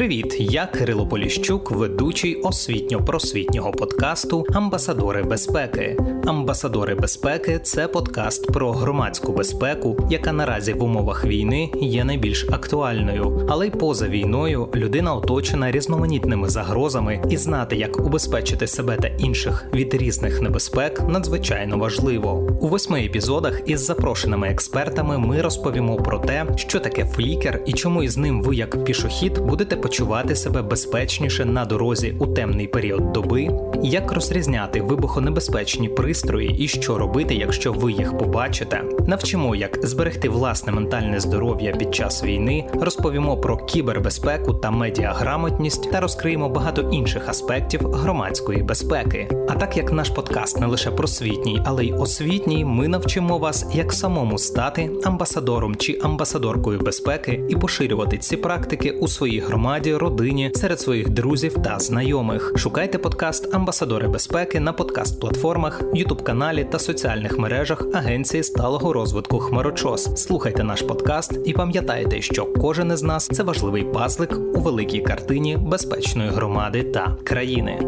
Привіт, я Кирило Поліщук, ведучий освітньо-просвітнього подкасту Амбасадори безпеки. Амбасадори безпеки це подкаст про громадську безпеку, яка наразі в умовах війни є найбільш актуальною. Але й поза війною людина оточена різноманітними загрозами, і знати, як убезпечити себе та інших від різних небезпек, надзвичайно важливо. У восьми епізодах із запрошеними експертами ми розповімо про те, що таке флікер і чому із ним ви, як пішохід, будете почувати себе безпечніше на дорозі у темний період доби, як розрізняти вибухонебезпечні пристрої і що робити, якщо ви їх побачите. Навчимо, як зберегти власне ментальне здоров'я під час війни, розповімо про кібербезпеку та медіаграмотність та розкриємо багато інших аспектів громадської безпеки. А так як наш подкаст не лише просвітній, але й освітній, ми навчимо вас, як самому стати амбасадором чи амбасадоркою безпеки і поширювати ці практики у своїй громаді, родині, серед своїх друзів та знайомих. Шукайте подкаст Амбасадори безпеки на подкаст-платформах, ютуб-каналі та соціальних мережах Агенції сталого розвитку Хмарочос. Слухайте наш подкаст і пам'ятайте, що кожен із нас це важливий пазлик у великій картині безпечної громади та країни.